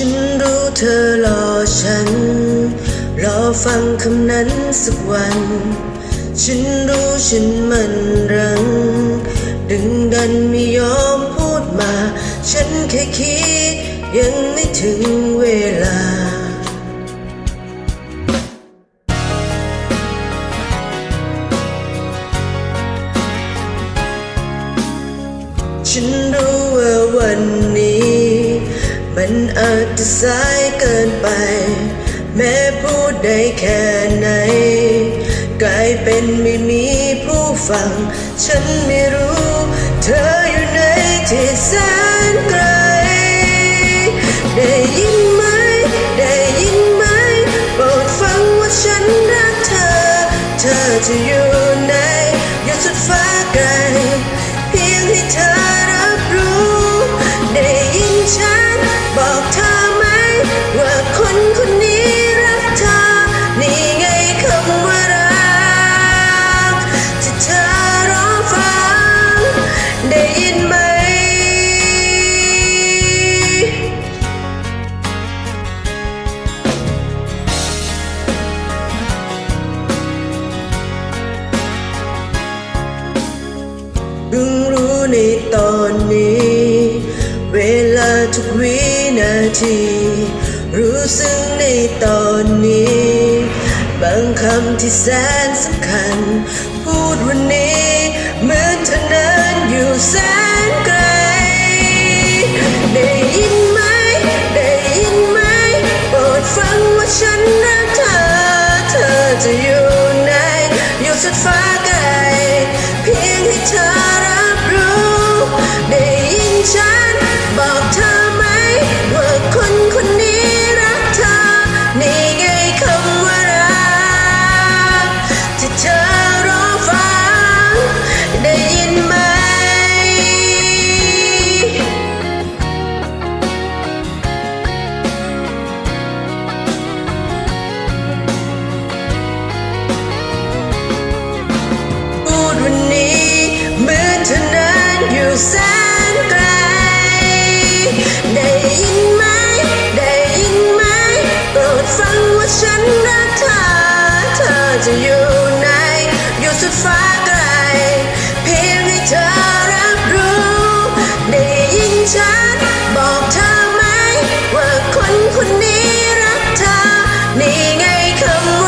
ฉันรู้เธอรอฉัน รอฟังคำนั้นสักวัน ฉันรู้ฉันมันรัง ดึงดันไม่ยอมพูดมา ฉันแค่คิดยังไม่ถึงเวลาฉันรู้ว่าวัน อาจจะสายเกินไป แม้พูดได้แค่ไหน กลายเป็นไม่มีผู้ฟัง ฉันไม่รู้ เธออยู่ในที่แสน เพิ่งรู้ในตอนนี้ เวลาทุกวินาที รู้ซึ้งในตอนนี้ บางคำที่แสนสำคัญ พูดวันนี้เหมือนเธอนั้นอยู่แสนไกล ได้ยินไหม ได้ยินไหมโปรดฟังว่าฉันรักเธอ เธอจะอยู่ไหน อยู่สุดฟ้าไกล เพียงให้เธอ จะอยู่ไหนอยู่สุดฟ้าไกล เพียงให้เธอรับรู้ ได้ยินฉันบอกเธอไหม ว่าคนคนนี้รักเธอ นี่ไงคำว่า